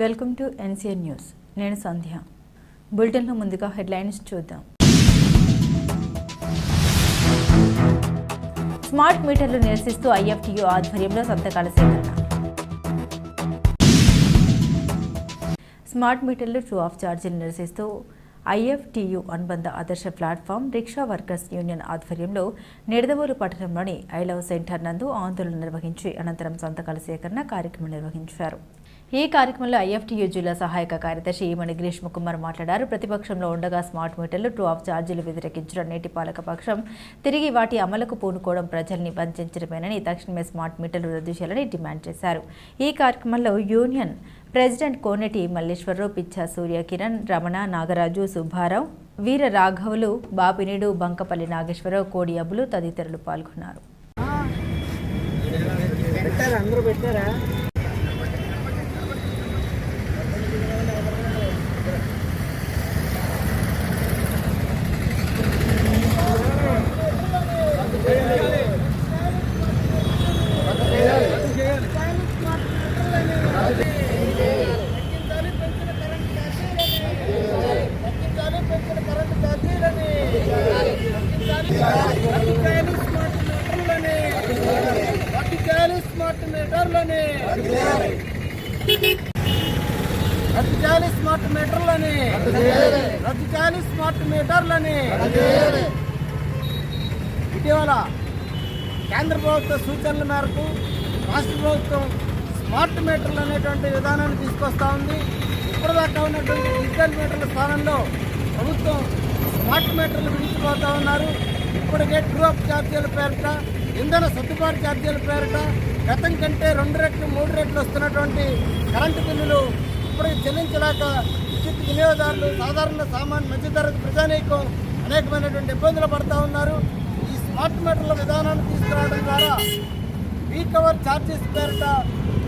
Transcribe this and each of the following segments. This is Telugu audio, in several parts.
Welcome to NCN news. నేను సంధ్య. బులెటిన్లో ముందుగా హెడ్లైన్స్ చూద్దాం. స్మార్ట్ మీటర్లు నిరసిస్తూ ఐఎఫ్టీయూ ఆధ్వర్యంలో సంతకాల సేకరణ. స్మార్ట్ మీటర్లు ట్రూ ఆఫ్ ఛార్జీలు నిరసిస్తూ ఐఎఫ్టియు అనుబంధ ఆదర్శ ప్లాట్ఫామ్ రిక్షా వర్కర్స్ యూనియన్ ఆధ్వర్యంలో నిడదవోలు పట్టణంలోని ఐ లవ్ సెంటర్ నందు ఆందోళన నిర్వహించి అనంతరం సంతకాల సేకరణ కార్యక్రమం నిర్వహించారు. ఈ కార్యక్రమంలో ఐఎఫ్టీయూ జిల్లా సహాయక కార్యదర్శి ఈమణి గ్రీష్మ కుమార్ మాట్లాడారు. ప్రతిపక్షంలో ఉండగా స్మార్ట్ మీటర్లు టూ ఆఫ్ ఛార్జీలు వ్యతిరేకించడం నేటి పాలక పక్షం తిరిగి వాటి అమలుకు పూనుకోవడం ప్రజల్ని వంచడమేనని తక్షణమే స్మార్ట్ మీటర్లు రద్దు చేయాలని డిమాండ్ చేశారు. ఈ కార్యక్రమంలో యూనియన్ ప్రెసిడెంట్ కోనటి మల్లేశ్వరరావు పిచ్చా సూర్య కిరణ్ రమణ నాగరాజు సుబ్బారావు వీర రాఘవులు బాపినీడు బంకపల్లి నాగేశ్వరరావు కోడి అబ్బులు తదితరులు పాల్గొన్నారు. మీటర్లని. రద్దు చేయాలి స్మార్ట్ మీటర్లని. రద్దు చేయాలి స్మార్ట్ మీటర్లని. ఇటీవల కేంద్ర ప్రభుత్వ సూచనల మేరకు రాష్ట్ర ప్రభుత్వం స్మార్ట్ మీటర్లు అనేటువంటి విధానాన్ని తీసుకొస్తా ఉంది. ఇప్పటిదాకా ఉన్నటువంటి డిజిటల్ మీటర్ల స్థానంలో ప్రభుత్వం స్మార్ట్ మీటర్లు విడిచిపోతా ఉన్నారు. ఇప్పటికే ట్రూ అప్ ఛార్జీల పేరిట ఇంధన సర్దుబాటు ఛార్జీల పేరిట గతం కంటే రెండు రెట్లు మూడు రెట్లు వస్తున్నటువంటి కరెంటు బిల్లులు ఇప్పుడు చెల్లించలేక విద్యుత్ వినియోగదారులు సాధారణ సామాన్య మధ్యతరగతి ప్రజానీకం అనేకమైనటువంటి ఇబ్బందులు పడతా ఉన్నారు. ఈ స్మార్ట్ మీటర్ల విధానాన్ని తీసుకురావడం ద్వారా రీకవర్ ఛార్జెస్ పేరిట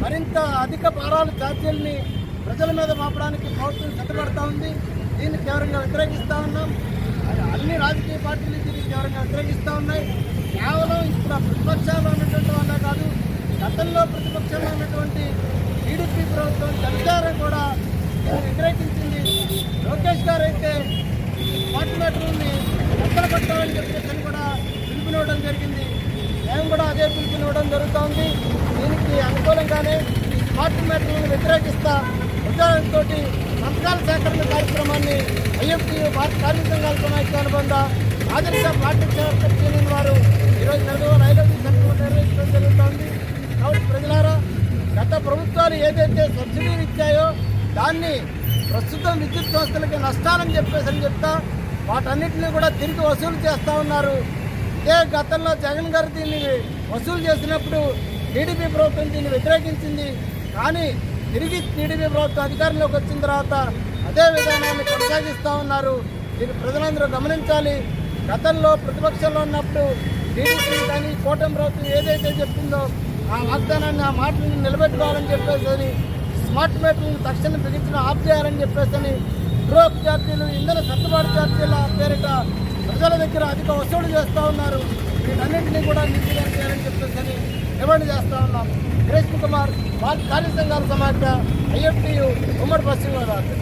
మరింత అధిక భారాలు ఛార్జీలని ప్రజల మీద మాపడానికి ప్రభుత్వం సిద్ధపడతా ఉంది. దీన్ని తీవ్రంగా వ్యతిరేకిస్తూ ఉన్నాం. అన్ని రాజకీయ పార్టీలు దీన్ని తీవ్రంగా వ్యతిరేకిస్తూ ఉన్నాయి. కేవలం ఇప్పుడు ప్రతిపక్షాలు ఉన్నటువంటి వల్ల కాదు గతంలో ప్రతిపక్షంలో ఉన్నటువంటి టీడీపీ ప్రభుత్వం జనసారం కూడా వ్యతిరేకించింది. లోకేష్ గారు అయితే స్మార్ట్ మీటర్లని ఎక్కడ పట్టాలని చెప్పేసి కూడా పిలుపునివ్వడం జరిగింది. మేము కూడా అదే పిలుపునివ్వడం జరుగుతోంది. దీనికి అనుకూలంగానే ఈ స్మార్ట్ మీటర్లను వ్యతిరేకిస్తా ఉద్యోగంతో సంతకాల సేకరణ కార్యక్రమాన్ని ఐఎఫ్టీ భారత కార్మిక సంఘాల సమాఖ్య అనుబంధ ఆదర్శ ప్లాస్టిక్ వారు ఈరోజు దాన్ని ప్రస్తుతం విద్యుత్ సంస్థలకి నష్టాలని చెప్పేసి అని చెప్తా వాటన్నిటిని కూడా తిరిగి వసూలు చేస్తూ ఉన్నారు. ఇదే గతంలో జగన్ గారు దీన్ని వసూలు చేసినప్పుడు టీడీపీ ప్రభుత్వం దీన్ని వ్యతిరేకించింది. కానీ తిరిగి టీడీపీ ప్రభుత్వం అధికారంలోకి వచ్చిన తర్వాత అదే విధానాన్ని కొనసాగిస్తూ ఉన్నారు. దీన్ని ప్రజలందరూ గమనించాలి. గతంలో ప్రతిపక్షంలో ఉన్నప్పుడు టీడీపీ కానీ కూటమి ప్రభుత్వం ఏదైతే చెప్పిందో ఆ వాగ్దానాన్ని ఆ మాటలను నిలబెట్టుకోవాలని చెప్పేసి స్మార్ట్ మీటర్లను తక్షణం బిగించిన ఆఫ్ చేయాలని చెప్పేసి అని డ్రోప్ ఛార్జీలు ఇంధన సర్దుబాటు ఛార్జీల పేరిట ప్రజల దగ్గర అధిక వసూలు చేస్తూ ఉన్నారు. వీటన్నింటినీ కూడా నిర్వీర్యం చేయాలని చెప్పేసి అని డిమాండ్ చేస్తూ ఉన్నాం. రేష్ కుమార్ భారత కార్య సంఘాల సమాఖ్య ఐఎఫ్టియు ఉమ్మడి పశ్చిమ గోదావరి.